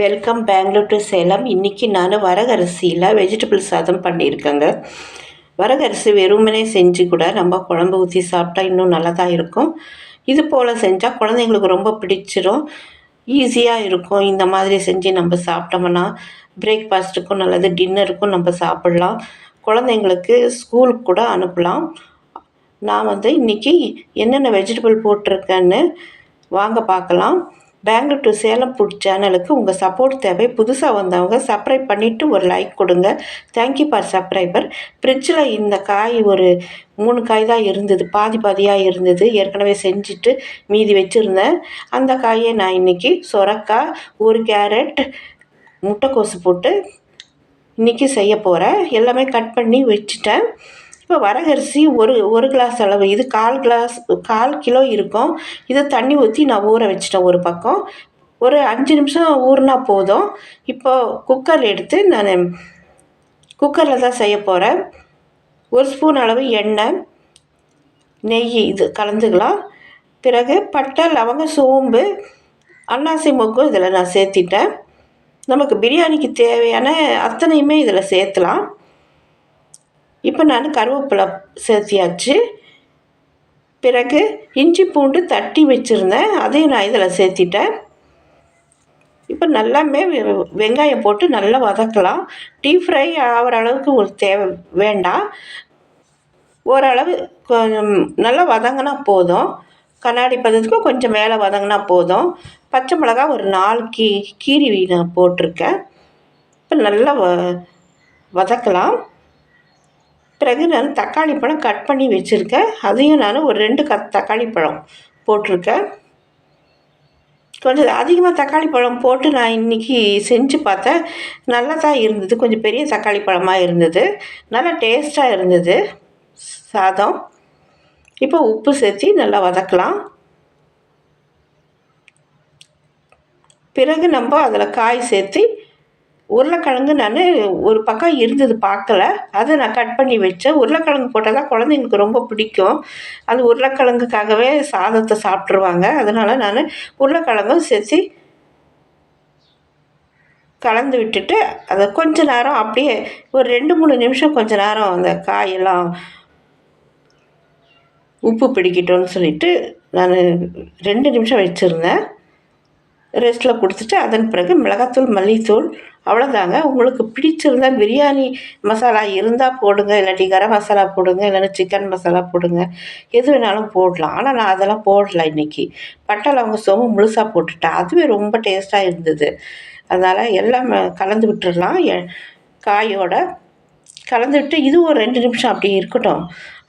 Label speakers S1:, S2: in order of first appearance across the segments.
S1: Welcome Bangalore to Salem இன்றைக்கி நான் வரகரிசியில் vegetable சாதம் பண்ணியிருக்கேங்க. வரகரிசி வெறுமனே செஞ்சு கூட நம்ம குழம்பு ஊற்றி சாப்பிட்டா இன்னும் நல்லா தான் இருக்கும். இது போல் செஞ்சால் குழந்தைங்களுக்கு ரொம்ப பிடிச்சிரும். ஈஸியாக இருக்கும். இந்த மாதிரி செஞ்சு நம்ம சாப்பிட்டோம்னா பிரேக்ஃபாஸ்ட்டுக்கும் நல்லது டின்னருக்கும் நம்ம சாப்பிட்லாம். குழந்தைங்களுக்கு ஸ்கூலுக்கு கூட அனுப்பலாம். நான் வந்து இன்றைக்கி என்னென்ன வெஜிடபிள் போட்டிருக்கேன்னு வாங்க பார்க்கலாம். பெங்களூர் டு சேலம் ஃபுட் சேனலுக்கு உங்கள் சப்போர்ட் தேவை. புதுசாக வந்தவங்க சப்ஸ்கிரைப் பண்ணிவிட்டு ஒரு லைக் கொடுங்க. தேங்க்யூ ஃபார் சப்ஸ்கிரைபர் ஃப்ரிட்ஜில் இந்த காய் ஒரு மூணு காய் தான் இருந்தது. பாதி பாதியாக இருந்தது. ஏற்கனவே செஞ்சுட்டு மீதி வச்சுருந்தேன். அந்த காயை நான் இன்றைக்கி சொரக்காய் ஒரு கேரட் முட்டைக்கோசு போட்டு இன்றைக்கி செய்ய போகிறேன் எல்லாமே கட் பண்ணி வச்சுட்டேன். இப்போ வரகரிசி ஒரு ஒரு கிளாஸ் அளவு. இது கால் கிளாஸ் கால் கிலோ இருக்கும். இதை தண்ணி ஊற்றி நான் ஊற வச்சிட்டேன் ஒரு பக்கம். ஒரு அஞ்சு நிமிஷம் ஊறினா போதும். இப்போ குக்கர் எடுத்து நான் குக்கரில் தான் செய்ய போகிறேன் ஒரு ஸ்பூன் அளவு எண்ணெய் நெய் இது கலந்துக்கலாம். பிறகு பட்டை லவங்க சோம்பு அன்னாசி மொக்கும் இதில் நான் சேர்த்திட்டேன். நமக்கு பிரியாணிக்கு தேவையான அத்தனையுமே இதில் சேர்த்துலாம். இப்போ நான் கருவேப்பிலை சேர்த்தியாச்சு. பிறகு இஞ்சி பூண்டு தட்டி வச்சுருந்தேன். அதையும் நான் இதில் சேர்த்திட்டேன். இப்போ நல்லாமே வெங்காயம் போட்டு நல்லா வதக்கலாம். டீப் ஃப்ரை ஆகிற அளவுக்கு ஒரு தேவை வேண்டாம். ஓரளவு கொஞ்சம் நல்லா வதங்கினா போதும். கண்ணாடி பதத்துக்கு கொஞ்சம் மேலே வதங்கினா போதும். பச்சை மிளகா ஒரு நாலு கீ கீரி நான் போட்டிருக்கேன். இப்போ நல்லா வ வதக்கலாம். பிறகு நான் தக்காளி பழம் கட் பண்ணி வச்சுருக்கேன். அதையும் நான் ஒரு ரெண்டு கத் தக்காளி பழம் போட்டிருக்கேன். கொஞ்சம் அதிகமாக தக்காளி பழம் போட்டு நான் இன்றைக்கி செஞ்சு பார்த்தேன். நல்லா தான் இருந்தது. கொஞ்சம் பெரிய தக்காளி பழமாக இருந்தது. நல்லா டேஸ்ட்டாக இருந்தது. சாதம். இப்போ உப்பு சேர்த்து நல்லா வதக்கலாம். பிறகு நம்ம அதில் காய் சேர்த்து உருளைக்கிழங்கு நான் ஒரு பக்கம் இருந்தது பார்க்கல. அதை நான் கட் பண்ணி வச்சேன். உருளைக்கிழங்கு போட்டால் தான் குழந்தைங்களுக்கு ரொம்ப பிடிக்கும். அது உருளைக்கிழங்குக்காகவே சாதத்தை சாப்பிட்ருவாங்க அதனால் நான் உருளைக்கிழங்கும் சேர்த்து கலந்து விட்டுட்டு அதை கொஞ்ச நேரம் அப்படியே ஒரு ரெண்டு மூணு நிமிஷம் கொஞ்ச நேரம் அந்த காயெல்லாம் உப்பு பிடிக்கட்டும்னு சொல்லிவிட்டு நான் ரெண்டு நிமிஷம் வச்சுருந்தேன். ரெஸ்ட்டில் கொடுத்துட்டு அதன் பிறகு மிளகாத்தூள் மல்லித்தூள் அவ்வளோதாங்க உங்களுக்கு பிடிச்சிருந்தா பிரியாணி மசாலா இருந்தால் போடுங்க இல்லாட்டி கரம் மசாலா போடுங்க இல்லைன்னா சிக்கன் மசாலா போடுங்க. எது வேணாலும் போடலாம். ஆனால் நான் அதெல்லாம் போடல இன்றைக்கி பட்டை அவங்க சோம்பு முழுசாக போட்டுட்டேன் அதுவே ரொம்ப டேஸ்ட்டாக இருந்தது. அதனால் எல்லாம் கலந்து விட்டுடலாம். காயோட கலந்து விட்டு இது ஒரு ரெண்டு நிமிஷம் அப்படி இருக்கட்டும்.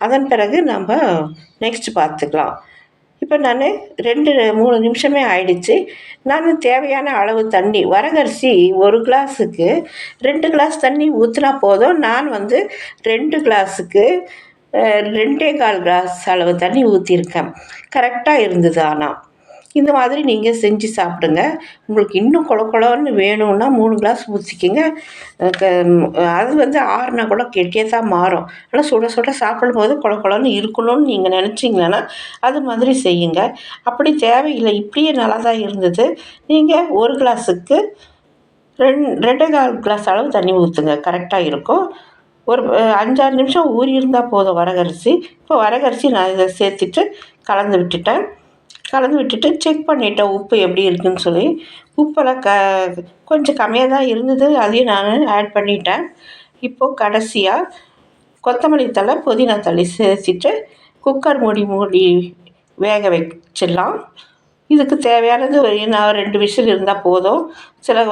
S1: அதன் பிறகு நம்ம நெக்ஸ்ட் பார்த்துக்கலாம். இப்போ நான் ரெண்டு மூணு நிமிஷமே ஆயிடுச்சு. நான் தேவையான அளவு தண்ணி வரகரிசி ஒரு கிளாஸுக்கு ரெண்டு கிளாஸ் தண்ணி ஊற்றினா போதும். நான் வந்து ரெண்டு கிளாஸுக்கு ரெண்டே கால் கிளாஸ் அளவு தண்ணி ஊற்றிருக்கேன் கரெக்டாக இருந்தது ஆனால் இந்த மாதிரி நீங்கள் செஞ்சு சாப்பிடுங்க. உங்களுக்கு இன்னும் கொல கொலன்னு வேணும்னா மூணு கிளாஸ் ஊற்றிக்கிங்க அது வந்து ஆறுனா கூட கெட்டியாக தான் மாறும். ஆனால் சுட சுட சாப்பிடும்போது கொல கொலன்னு இருக்கணும்னு நீங்கள் நினச்சிங்கன்னா அது மாதிரி செய்யுங்க. அப்படி தேவையில்லை. இப்படியே நல்லா தான் இருந்தது. நீங்கள் ஒரு கிளாஸுக்கு ரெண் ரெண்டே கால் கிளாஸ் அளவு தண்ணி ஊற்றுங்க கரெக்டாக இருக்கும். ஒரு அஞ்சாறு நிமிஷம் ஊறி இருந்தால் போதும் வரகரிசி. இப்போ வரகரிசி நான் இதை சேர்த்துட்டு கலந்து விட்டுட்டேன். கலந்து விட்டுட்டு செக் பண்ணிட்டேன் உப்பு எப்படி இருக்குதுன்னு சொல்லி. உப்பெல்லாம் க கொஞ்சம் கம்மியாக தான் இருந்தது. அதையும் நான் ஆட் பண்ணிட்டேன். இப்போது கடைசியாக கொத்தமல்லி தழை புதினா தழை சேர்த்துட்டு குக்கர் மூடி மூடி வேக வச்சிடலாம். இதுக்கு தேவையானது ஒரு நான் ரெண்டு விசில் இருந்தால் போதும். சில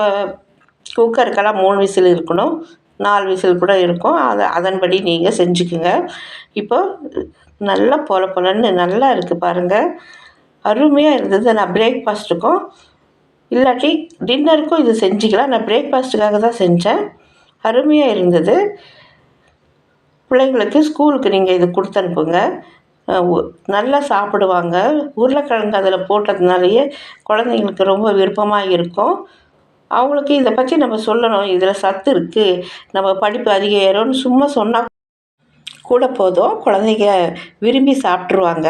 S1: குக்கருக்கெல்லாம் மூணு விசில் இருக்கணும். நாலு விசில் கூட இருக்கும். அதை அதன்படி நீங்கள் செஞ்சுக்குங்க. இப்போது நல்லா பொல பொலன்னு நல்லா இருக்குது பாருங்கள் அருமையாக இருந்தது. நான் பிரேக்ஃபாஸ்ட்டுக்கும் இல்லாட்டி டின்னருக்கும் இது செஞ்சுக்கலாம். நான் பிரேக்ஃபாஸ்ட்டுக்காக தான் செஞ்சேன். அருமையாக இருந்தது. பிள்ளைங்களுக்கு ஸ்கூலுக்கு நீங்கள் இது கொடுத்து அனுப்புங்க. நல்லா சாப்பிடுவாங்க. உருளைக்கிழங்கு அதில் போட்டதுனாலேயே குழந்தைங்களுக்கு ரொம்ப விருப்பமாக இருக்கும். அவங்களுக்கு இதை பற்றி நம்ம சொல்லணும். இதில் சத்து இருக்குது நம்ம படிப்பு அதிக ஏறும்னு சும்மா சொன்னால் கூட போதும். குழந்தைங்க விரும்பி சாப்பிட்ருவாங்க